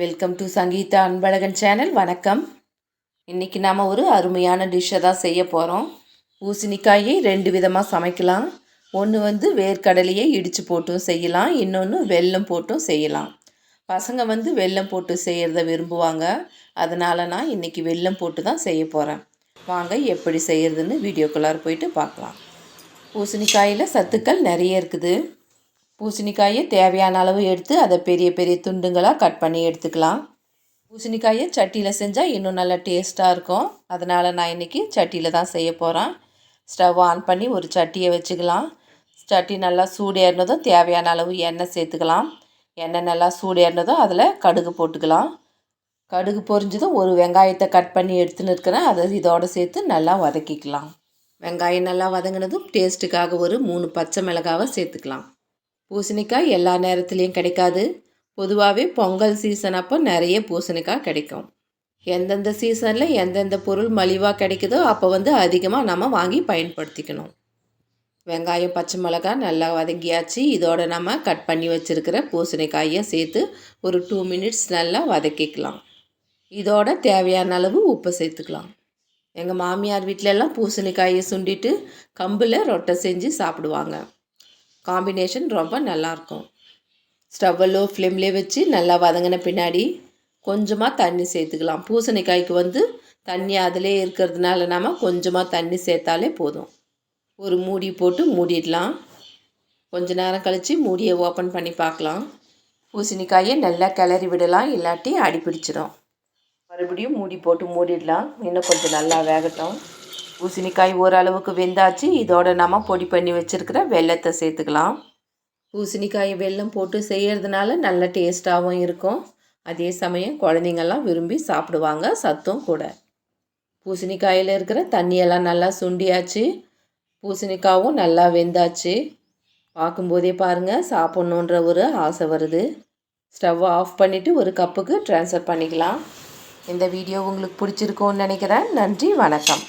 Welcome to Sangeetha Anbazhagan channel வணக்கம். இன்றைக்கி நாம் ஒரு அருமையான டிஷ்ஷை தான் செய்ய போகிறோம் பூசணிக்காயை ரெண்டு விதமாக சமைக்கலாம். ஒன்று வந்து வேர்க்கடலையை இடித்து போட்டும் செய்யலாம். இன்னொன்று வெல்லம் போட்டும் செய்யலாம். பசங்க வந்து வெல்லம் போட்டு செய்கிறத விரும்புவாங்க. அதனால் நான் இன்றைக்கி வெல்லம் போட்டு தான் செய்ய போகிறேன் வாங்க எப்படி செய்கிறதுன்னு வீடியோக்குள்ளார போயிட்டு பார்க்கலாம். பூசணிக்காயில் சத்துக்கள் நிறைய இருக்குது. பூசணிக்காயை தேவையான அளவு எடுத்து அதை பெரிய பெரிய துண்டுங்களாக கட் பண்ணி எடுத்துக்கலாம். பூசணிக்காயை சட்டியில் செஞ்சால் இன்னும் நல்லா டேஸ்ட்டாக இருக்கும். அதனால் நான் இன்றைக்கி சட்டியில் தான் செய்ய போகிறேன் ஸ்டவ் ஆன் பண்ணி ஒரு சட்டியை வச்சுக்கலாம். சட்டி நல்லா சூடேறினதும் தேவையான அளவு எண்ணெய் சேர்த்துக்கலாம். எண்ணெய் நல்லா சூடேறினதும் அதில் கடுகு போட்டுக்கலாம். கடுகு பொரிஞ்சதும் ஒரு வெங்காயத்தை கட் பண்ணி எடுத்துன்னு இருக்கிறேன் அதை இதோடு சேர்த்து நல்லா வதக்கிக்கலாம். வெங்காயம் நல்லா வதங்கினதும் டேஸ்ட்டுக்காக ஒரு மூணு பச்சை மிளகாவை சேர்த்துக்கலாம். பூசணிக்காய் எல்லா நேரத்துலேயும் கிடைக்காது. பொதுவாகவே பொங்கல் சீசன் அப்போ நிறைய பூசணிக்காய் கிடைக்கும். எந்தெந்த சீசனில் எந்தெந்த பொருள் மலிவாக கிடைக்குதோ அப்போ வந்து அதிகமாக நம்ம வாங்கி பயன்படுத்திக்கணும். வெங்காயம் பச்சை மிளகாய் நல்லா வதங்கியாச்சு. இதோட நம்ம கட் பண்ணி வச்சுருக்கிற பூசணிக்காயை சேர்த்து ஒரு டூ மினிட்ஸ் நல்லா வதக்கிக்கலாம். இதோட தேவையான அளவு உப்பு சேர்த்துக்கலாம். எங்கள் மாமியார் வீட்டிலெல்லாம் பூசணிக்காயை சுண்டிட்டு கம்பில் ரொட்டை செஞ்சு சாப்பிடுவாங்க. காம்பினேஷன் ரொம்ப நல்லாயிருக்கும். ஸ்டவ்வலோ ஃப்ளேம்லேயே வச்சு நல்லா வதங்கின பின்னாடி கொஞ்சமாக தண்ணி சேர்த்துக்கலாம். பூசணிக்காய்க்கு வந்து தண்ணி அதிலே இருக்கிறதுனால நாம் கொஞ்சமாக தண்ணி சேர்த்தாலே போதும். ஒரு மூடி போட்டு மூடிடலாம். கொஞ்ச நேரம் கழித்து மூடியை ஓப்பன் பண்ணி பார்க்கலாம். பூசணிக்காயை நல்லா கிளறி விடலாம் இல்லாட்டி அடி பிடிச்சிடும் மறுபடியும் மூடி போட்டு மூடிடலாம். இன்னும் கொஞ்சம் நல்லா வேகட்டும். பூசணிக்காய் ஓரளவுக்கு வெந்தாச்சு. இதோட நம்ம பொடி பண்ணி வச்சுருக்கிற வெள்ளத்தை சேர்த்துக்கலாம். பூசணிக்காய் வெல்லம் போட்டு செய்கிறதுனால நல்ல டேஸ்ட்டாகவும் இருக்கும். அதே சமயம் குழந்தைங்கள்லாம் விரும்பி சாப்பிடுவாங்க சத்தும் கூட. பூசணிக்காயில் இருக்கிற தண்ணியெல்லாம் நல்லா சுண்டியாச்சு. பூசணிக்காவும் நல்லா வெந்தாச்சு. பார்க்கும்போதே பாருங்கள் சாப்பிட்ணுன்ற ஒரு ஆசை வருது. ஸ்டவ்வை ஆஃப் பண்ணிவிட்டு ஒரு கப்புக்கு ட்ரான்ஸ்ஃபர் பண்ணிக்கலாம். இந்த வீடியோ உங்களுக்கு பிடிச்சிருக்கோன்னு நினைக்கிறேன். நன்றி வணக்கம்.